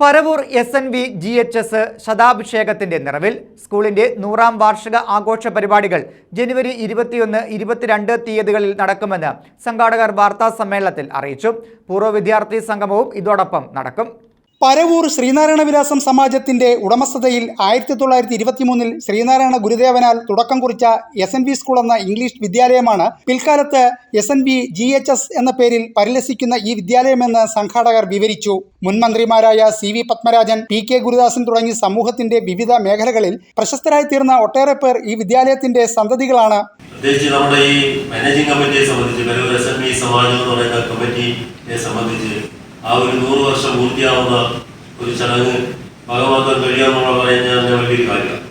Paravur S N V G H S ശതാഭിഷേകത്തിന്റെ നിറവിൽ സ്കൂളിന്റെ നൂറാം വാർഷിക ആഘോഷ പരിപാടികൾ ജനുവരി ഇരുപത്തിയൊന്ന് ഇരുപത്തിരണ്ട് തീയതികളിൽ നടക്കുമെന്ന് സംഘാടകർ വാർത്താ സമ്മേളനത്തിൽ അറിയിച്ചു. പൂർവ വിദ്യാർത്ഥി സംഗമവും ഇതോടൊപ്പം നടക്കും. പരവൂർ ശ്രീനാരായണ വിലാസം സമാജത്തിന്റെ ഉടമസ്ഥതയിൽ ആയിരത്തി തൊള്ളായിരത്തി ഇരുപത്തി മൂന്നിൽ ശ്രീനാരായണ ഗുരുദേവനാൽ തുടക്കം കുറിച്ച എസ് എൻ സ്കൂൾ എന്ന ഇംഗ്ലീഷ് വിദ്യാലയമാണ് പിൽക്കാലത്ത് S N G H S എന്ന പേരിൽ പരിലസിക്കുന്ന ഈ വിദ്യാലയമെന്ന് സംഘാടകർ വിവരിച്ചു. മുൻ മന്ത്രിമാരായ C V Padmarajan P K Gurudasan തുടങ്ങി സമൂഹത്തിന്റെ വിവിധ മേഖലകളിൽ പ്രശസ്തരായി തീർന്ന ഒട്ടേറെ പേർ ഈ വിദ്യാലയത്തിന്റെ സന്തതികളാണ്. ഈ മാനേജിംഗ് സംബന്ധിച്ച് സമാജം കമ്മിറ്റിയെ സംബന്ധിച്ച് ആ ഒരു നൂറ് വർഷം പൂർത്തിയാവുന്ന ഒരു ചടങ്ങ് ഭാഗമാക്കാൻ കഴിയാന്നുള്ള പറയുന്ന തന്നെ വലിയൊരു കാര്യമാണ്.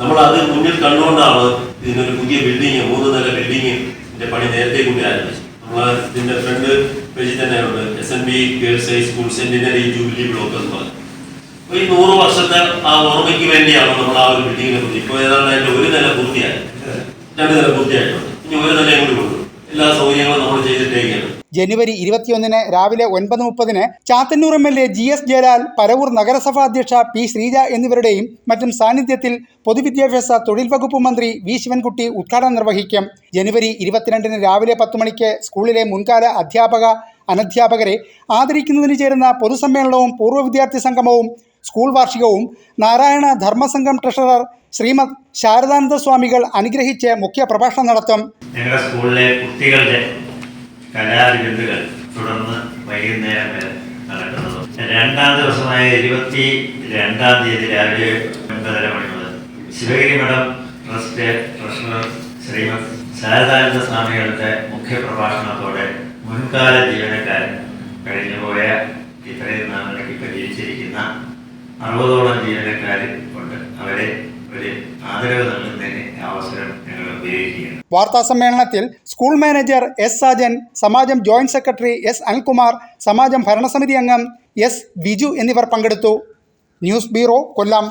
നമ്മൾ അത് മുന്നിൽ കണ്ടുകൊണ്ടാണ് ഇതിനൊരു പുതിയ ബിൽഡിങ് മൂന്ന് നില ബിൽഡിങ്ങിന്റെ പണി നേരത്തെ കൂടി ആരംഭിച്ചു നമ്മൾ ഇതിന്റെ ഫ്രണ്ട് പേജിൽ തന്നെയുണ്ട് S N B girls high school centenary jubilee block എന്ന് പറഞ്ഞു. അപ്പൊ ഈ നൂറ് വർഷത്തെ ആ ഓർമ്മയ്ക്ക് വേണ്ടിയാണ് നമ്മൾ ആ ഒരു ബിൽഡിങ്ങിനെ കുറിച്ച് ഇപ്പോൾ ഏതാണ്ട് അതിന്റെ ഒരു നില പൂർത്തിയായി. രണ്ട് നില പൂർത്തിയായിട്ടുണ്ട്. ഇനി ഒരു നിലയും കൂടി കൊണ്ടു എല്ലാ സൗകര്യങ്ങളും നമ്മൾ ചെയ്തിട്ടേക്കാണ്. ജനുവരി ഇരുപത്തിയൊന്നിന് രാവിലെ ഒൻപത് മുപ്പതിന് Chathannoor M L A G S Jayalal Paravur നഗരസഭാ അധ്യക്ഷ പി ശ്രീജ എന്നിവരുടെയും മറ്റും സാന്നിധ്യത്തിൽ പൊതുവിദ്യാഭ്യാസ തൊഴിൽ വകുപ്പ് മന്ത്രി വി ശിവൻകുട്ടി ഉദ്ഘാടനം നിർവഹിക്കും. ജനുവരി ഇരുപത്തിരണ്ടിന് രാവിലെ പത്ത് മണിക്ക് സ്കൂളിലെ മുൻകാല അധ്യാപക അനധ്യാപകരെ ആദരിക്കുന്നതിന് ചേരുന്ന പൊതുസമ്മേളനവും പൂർവ വിദ്യാർത്ഥി സംഗമവും സ്കൂൾ വാർഷികവും നാരായണ ധർമ്മസംഘം ട്രഷറർ ശ്രീമദ് ശാരദാനന്ദ സ്വാമികൾ അനുഗ്രഹിച്ച് മുഖ്യ പ്രഭാഷണം നടത്തും. ഞങ്ങളുടെ സ്കൂളിലെ കുട്ടികളുടെ കലാവിരുന്നുകൾ തുടർന്ന് വൈകുന്നേരം വരെ നടക്കുന്നത്. രണ്ടാം ദിവസമായ ഇരുപത്തി രണ്ടാം തീയതി രാവിലെ ഒൻപതര മണി മുതൽ ശിവഗിരി മഠം ട്രസ്റ്റ് ട്രഷറർ ശ്രീമത് ശാരദാനന്ദ സ്വാമികളുടെ മുഖ്യ പ്രഭാഷണത്തോടെ മുൻകാല ജീവനക്കാരൻ കഴിഞ്ഞുപോയ ഇത്രയും നാളിലേക്ക് ഇപ്പം ജീവിച്ചിരിക്കുന്ന അറുപതോളം ജീവനക്കാർ ഉണ്ട്. അവരെ ഒരു ആദരവ് നൽകുന്നതിന് അവസരം ഞങ്ങൾ ഉപയോഗിക്കുകയാണ്. വാർത്താ സമ്മേളനത്തിൽ സ്കൂൾ മാനേജർ എസ് സാജൻ സമാജം ജോയിന്റ് സെക്രട്ടറി എസ് അനിൽകുമാർ സമാജം ഭരണസമിതി അംഗം എസ് ബിജു എന്നിവർ പങ്കെടുത്തു. News bureau Kollam.